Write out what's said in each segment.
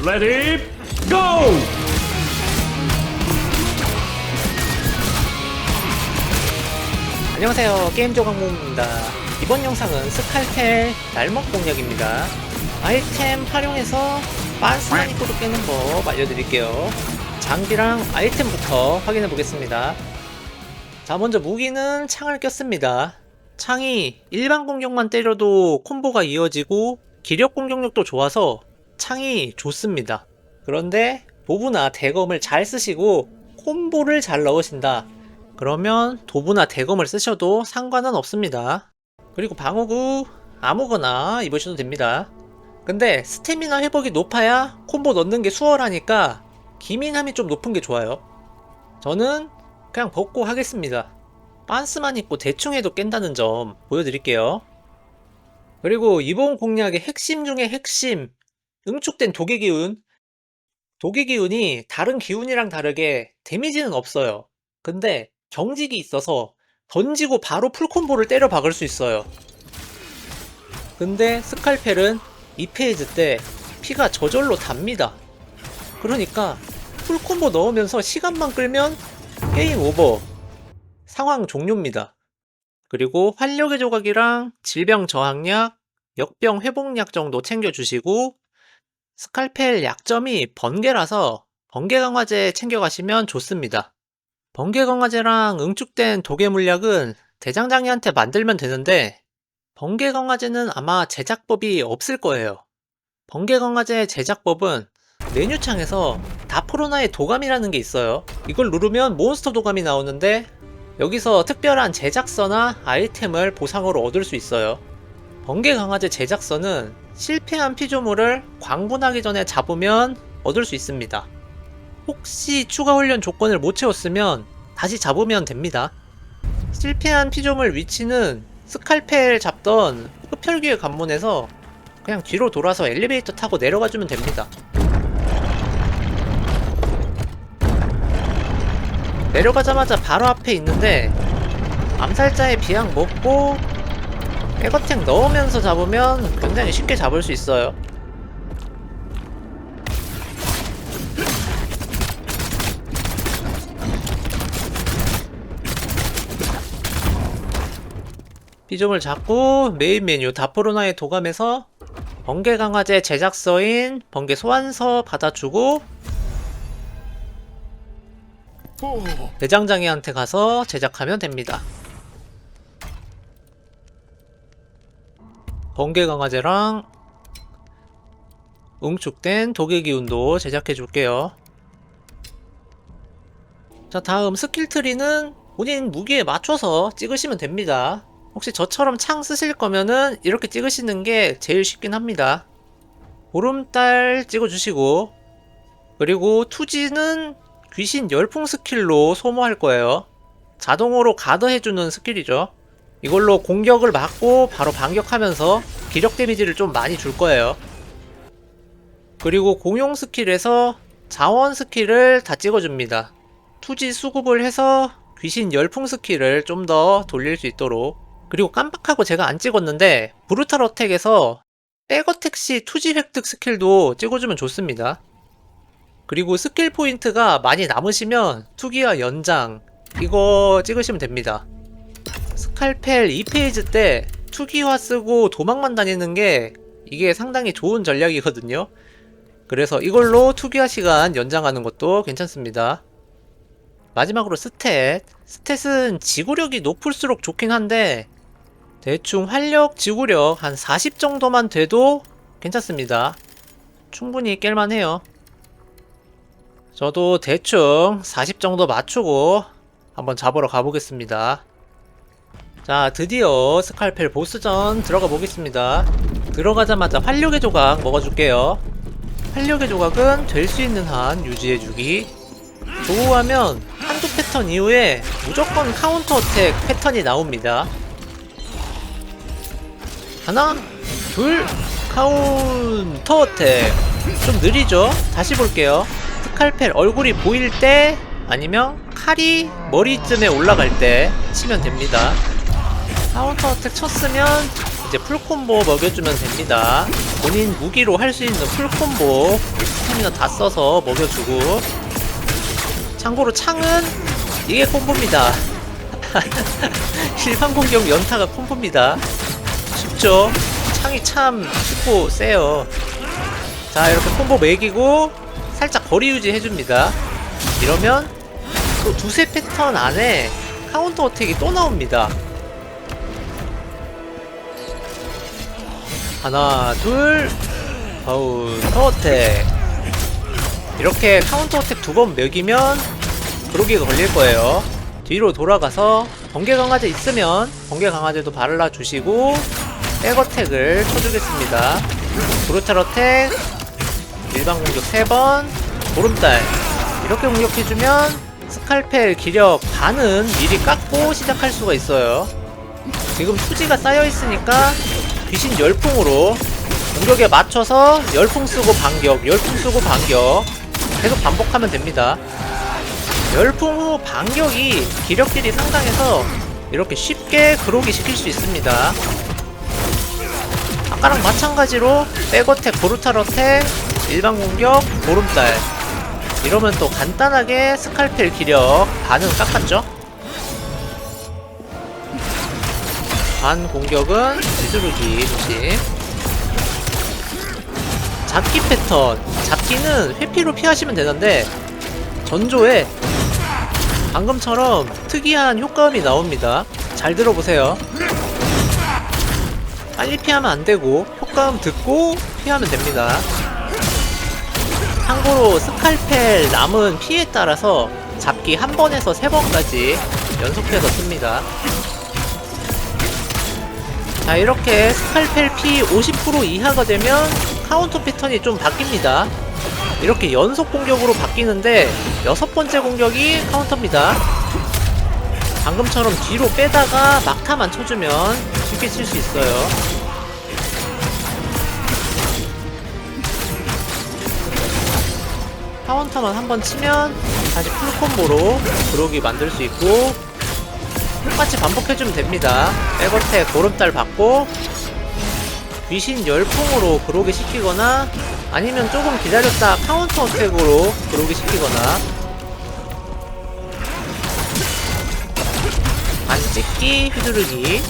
Ready, go! 안녕하세요. 게임조각모입니다. 이번 영상은 스칼펠 날먹 공략입니다. 아이템 활용해서 빤스만 입고도 깨는 법 알려드릴게요. 장비랑 아이템부터 확인해 보겠습니다. 자 먼저 무기는 창을 꼈습니다. 창이 일반 공격만 때려도 콤보가 이어지고 기력 공격력도 좋아서 창이 좋습니다 그런데 보부나 대검을 잘 쓰시고 콤보를 잘 넣으신다 그러면 도부나 대검을 쓰셔도 상관은 없습니다. 그리고 방어구 아무거나 입으셔도 됩니다. 근데 스태미나 회복이 높아야 콤보 넣는 게 수월하니까 기민함이 좀 높은 게 좋아요. 저는 그냥 벗고 하겠습니다. 빤스만 입고 대충 해도 깬다는 점 보여드릴게요. 그리고 이번 공략의 핵심 중의 핵심 응축된 독의 기운 독의 기운이 다른 기운이랑 다르게 데미지는 없어요. 근데 경직이 있어서 던지고 바로 풀콤보를 때려 박을 수 있어요. 근데 스칼펠은 2페이지 때 피가 저절로 답니다. 그러니까 풀콤보 넣으면서 시간만 끌면 게임 오버. 상황 종료입니다. 그리고 활력의 조각이랑 질병 저항약, 역병 회복약 정도 챙겨주시고 스칼펠 약점이 번개라서 번개 강화제 챙겨가시면 좋습니다. 번개 강화제랑 응축된 독의 물약은 대장장이한테 만들면 되는데 번개 강화제는 아마 제작법이 없을 거예요. 번개 강화제 제작법은 메뉴창에서 다프로나의 도감이라는 게 있어요. 이걸 누르면 몬스터 도감이 나오는데 여기서 특별한 제작서나 아이템을 보상으로 얻을 수 있어요. 번개 강화제 제작서는 실패한 피조물을 광분하기 전에 잡으면 얻을 수 있습니다. 혹시 추가 훈련 조건을 못 채웠으면 다시 잡으면 됩니다. 실패한 피조물 위치는 스칼펠 잡던 흡혈귀의 관문에서 그냥 뒤로 돌아서 엘리베이터 타고 내려가주면 됩니다. 내려가자마자 바로 앞에 있는데 암살자의 비약 먹고 백어택 넣으면서 잡으면 굉장히 쉽게 잡을 수 있어요. 피점을 잡고 메인 메뉴 다포로나의 도감에서 번개 강화제 제작서인 번개 소환서 받아주고 대장장이한테 가서 제작하면 됩니다. 번개 강화제랑 응축된 독의 기운도 제작해 줄게요. 자, 다음 스킬 트리는 본인 무기에 맞춰서 찍으시면 됩니다. 혹시 저처럼 창 쓰실 거면은 이렇게 찍으시는 게 제일 쉽긴 합니다. 보름달 찍어주시고, 그리고 투지는 귀신 열풍 스킬로 소모할 거예요. 자동으로 가드해주는 스킬이죠. 이걸로 공격을 막고 바로 반격하면서 기력 데미지를 좀 많이 줄 거예요. 그리고 공용 스킬에서 자원 스킬을 다 찍어줍니다. 투지 수급을 해서 귀신 열풍 스킬을 좀 더 돌릴 수 있도록 그리고 깜빡하고 제가 안 찍었는데 브루탈 어택에서 백어택 시 투지 획득 스킬도 찍어주면 좋습니다. 그리고 스킬 포인트가 많이 남으시면 투기와 연장 이거 찍으시면 됩니다. 스칼펠 2페이지 때 투기화 쓰고 도망만 다니는 게 이게 상당히 좋은 전략이거든요. 그래서 이걸로 투기화 시간 연장하는 것도 괜찮습니다. 마지막으로 스탯. 스탯은 지구력이 높을수록 좋긴 한데 대충 활력, 지구력 한 40 정도만 돼도 괜찮습니다. 충분히 깰만 해요. 저도 대충 40 정도 맞추고 한번 잡으러 가보겠습니다. 자, 드디어 스칼펠 보스전 들어가 보겠습니다. 들어가자마자 활력의 조각 먹어줄게요. 활력의 조각은 될 수 있는 한 유지해주기. 보호하면 한두 패턴 이후에 무조건 카운터 어택 패턴이 나옵니다. 하나, 둘, 카운터 어택. 좀 느리죠? 다시 볼게요. 스칼펠 얼굴이 보일 때 아니면 칼이 머리쯤에 올라갈 때 치면 됩니다. 카운터 어택 쳤으면 이제 풀콤보 먹여주면 됩니다. 본인 무기로 할 수 있는 풀콤보 스태미나 다 써서 먹여주고 참고로 창은 이게 콤보입니다. 실판 공격 연타가 콤보입니다. 쉽죠? 창이 참 쉽고 세요. 자 이렇게 콤보 매기고 살짝 거리 유지 해줍니다. 이러면 또 두세 패턴 안에 카운터 어택이 또 나옵니다. 하나, 둘, 카운터 어택. 이렇게 카운터 어택 두 번 먹이면 그러기가 걸릴 거예요. 뒤로 돌아가서 번개 강화제 있으면 번개 강화제도 발라 주시고 백어택을 쳐주겠습니다. 브루탈 어택, 일반 공격 3번, 보름달. 이렇게 공격해주면 스칼펠 기력 반은 미리 깎고 시작할 수가 있어요. 지금 투지가 쌓여있으니까 귀신 열풍으로 공격에 맞춰서 열풍 쓰고 반격, 열풍 쓰고 반격 계속 반복하면 됩니다. 열풍 후 반격이 기력들이 상당해서 이렇게 쉽게 그로기 시킬 수 있습니다. 아까랑 마찬가지로 백어택, 어택, 일반 공격, 보름달 이러면 또 간단하게 스칼펠 기력 반은 깎았죠? 반 공격은 뒤두르기 조심. 잡기 패턴. 잡기는 회피로 피하시면 되는데 전조에 방금처럼 특이한 효과음이 나옵니다. 잘 들어보세요. 빨리 피하면 안되고 효과음 듣고 피하면 됩니다. 참고로 스칼펠 남은 피에 따라서 잡기 한 번에서 세 번까지 연속해서 씁니다 자 이렇게 스칼펠 피 50% 이하가 되면 카운터 패턴이 좀 바뀝니다. 이렇게 연속 공격으로 바뀌는데 여섯 번째 공격이 카운터입니다. 방금처럼 뒤로 빼다가 막타만 쳐주면 쉽게 칠 수 있어요. 카운터만 한번 치면 다시 풀콤보로 그로기 만들 수 있고 똑같이 반복해주면 됩니다. 백어택 보름달 받고 귀신 열풍으로 그로기 시키거나 아니면 조금 기다렸다 카운터 어택으로 그로기 시키거나 안 찍기 휘두르기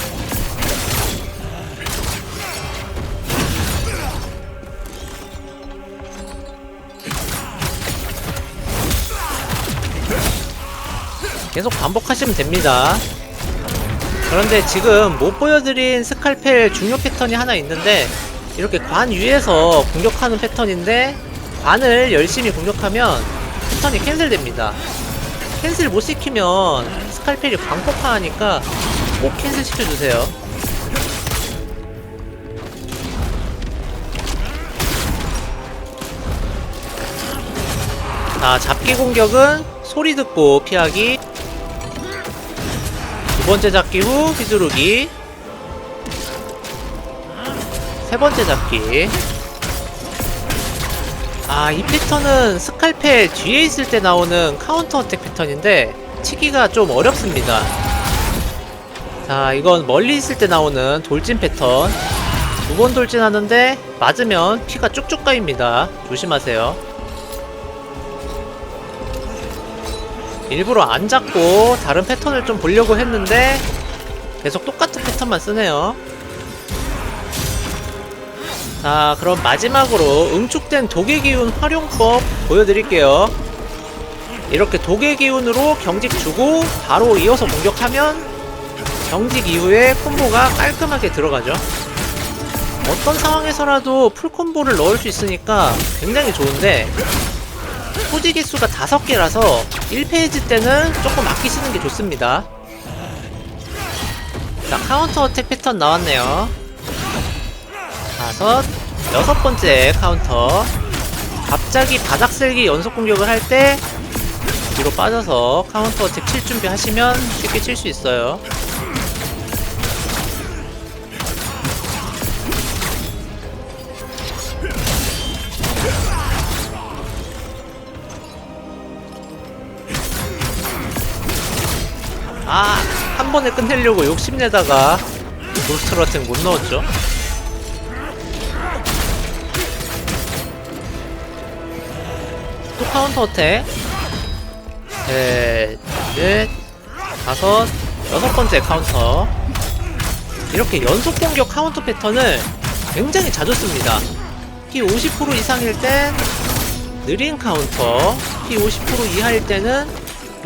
계속 반복하시면 됩니다. 그런데 지금 못 보여드린 스칼펠 중요 패턴이 하나 있는데 이렇게 관 위에서 공격하는 패턴인데 관을 열심히 공격하면 패턴이 캔슬됩니다. 캔슬 못 시키면 스칼펠이 광폭화하니까 꼭 캔슬 시켜주세요. 자, 잡기 공격은 소리 듣고 피하기 두 번째 잡기 후 휘두르기. 세 번째 잡기. 아 이 패턴은 스칼펠 뒤에 있을 때 나오는 카운터 어택 패턴인데 치기가 좀 어렵습니다. 자 이건 멀리 있을 때 나오는 돌진 패턴. 두 번 돌진하는데 맞으면 피가 쭉쭉 까입니다. 조심하세요 일부러 안 잡고 다른 패턴을 좀 보려고 했는데 계속 똑같은 패턴만 쓰네요. 자 그럼 마지막으로 응축된 독의 기운 활용법 보여드릴게요. 이렇게 독의 기운으로 경직 주고 바로 이어서 공격하면 경직 이후에 콤보가 깔끔하게 들어가죠. 어떤 상황에서라도 풀콤보를 넣을 수 있으니까 굉장히 좋은데 소지 개수가 5개라서 1페이지 때는 조금 아끼시는 게 좋습니다. 자, 카운터 어택 패턴 나왔네요. 다섯, 여섯 번째 카운터. 갑자기 바닥 쓸기 연속 공격을 할 때 뒤로 빠져서 카운터 어택 칠 준비 하시면 쉽게 칠 수 있어요. 한 번에 끝내려고 욕심내다가 고스트라텍 못 넣었죠. 또 카운터 어택. 셋, 넷, 다섯, 여섯 번째 카운터. 이렇게 연속 공격 카운터 패턴을 굉장히 자주 씁니다. 피 50% 이상일 땐 느린 카운터, 피 50% 이하일 때는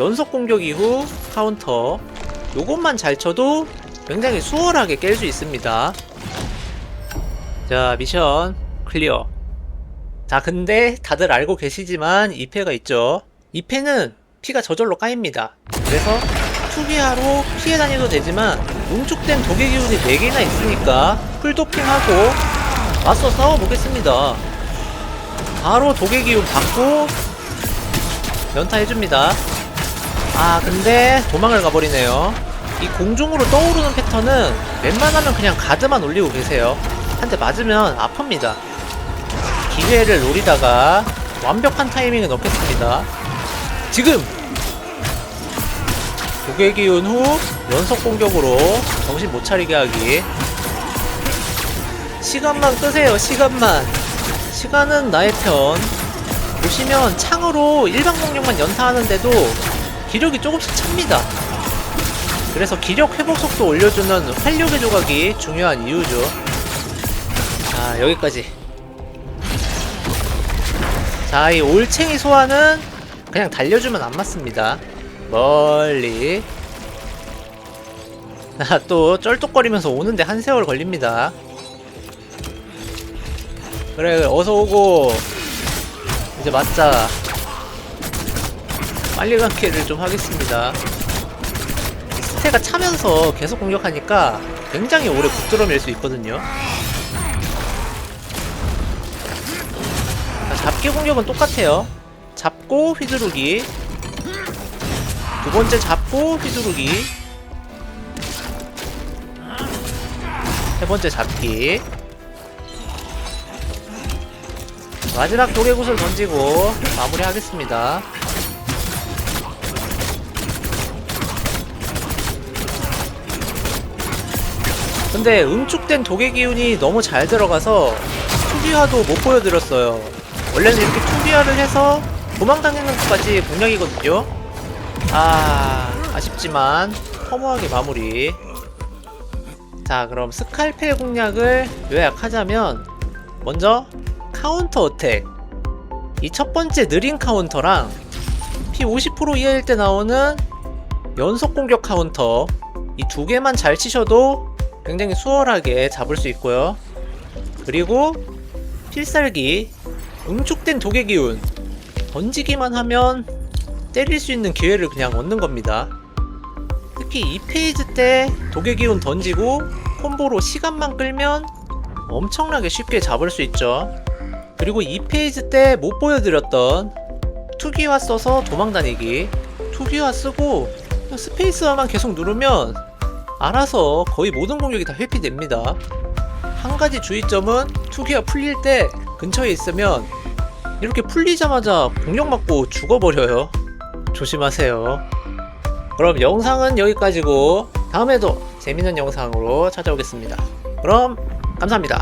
연속 공격 이후 카운터. 요것만 잘 쳐도 굉장히 수월하게 깰 수 있습니다. 자, 미션 클리어. 자, 근데 다들 알고 계시지만 2패가 있죠. 2패는 피가 저절로 까입니다. 그래서 투기하로 피해 다녀도 되지만 응축된 독의 기운이 4개나 있으니까 풀도핑하고 맞서 싸워보겠습니다. 바로 독의 기운 받고 연타해줍니다. 아 근데 도망을 가버리네요. 이 공중으로 떠오르는 패턴은 웬만하면 그냥 가드만 올리고 계세요. 한 대 맞으면 아픕니다. 기회를 노리다가 완벽한 타이밍에 넣겠습니다. 지금! 독의 기운 후 연속 공격으로 정신 못 차리게 하기. 시간만 끄세요, 시간만. 시간은 나의 편. 보시면 창으로 일반 공격만 연타하는데도 기력이 조금씩 찹니다. 그래서 기력 회복 속도 올려주는 활력의 조각이 중요한 이유죠. 자, 여기까지. 자, 이 올챙이 소환은 그냥 달려주면 안 맞습니다. 멀리. 아, 또 쩔뚝거리면서 오는데 한 세월 걸립니다. 그래, 그래, 어서 오고. 이제 맞자. 빨리 감기를 좀 하겠습니다. 스테가 차면서 계속 공격하니까 굉장히 오래 붙들어맬 수 있거든요. 자, 잡기 공격은 똑같아요. 잡고 휘두르기. 두 번째 잡고 휘두르기. 세 번째 잡기. 마지막 도개구슬 던지고 마무리하겠습니다. 근데 응축된 독의 기운이 너무 잘 들어가서 투기화도 못 보여드렸어요. 원래는 이렇게 투기화를 해서 도망다니는 것까지 공략이거든요. 아, 아쉽지만 허무하게 마무리. 자, 그럼 스칼펠 공략을 요약하자면 먼저 카운터 어택. 이 첫 번째 느린 카운터랑 피 50% 이하일 때 나오는 연속 공격 카운터. 이 두 개만 잘 치셔도 굉장히 수월하게 잡을 수 있고요. 그리고 필살기 응축된 독의 기운 던지기만 하면 때릴 수 있는 기회를 그냥 얻는 겁니다. 특히 2페이지 때 독의 기운 던지고 콤보로 시간만 끌면 엄청나게 쉽게 잡을 수 있죠. 그리고 2페이지 때 못 보여드렸던 투기화 써서 도망다니기 투기화 쓰고 스페이스화만 계속 누르면 알아서 거의 모든 공격이 다 회피됩니다. 한 가지 주의점은 투기가 풀릴 때 근처에 있으면 이렇게 풀리자마자 공격 맞고 죽어버려요. 조심하세요. 그럼 영상은 여기까지고 다음에도 재밌는 영상으로 찾아오겠습니다. 그럼 감사합니다.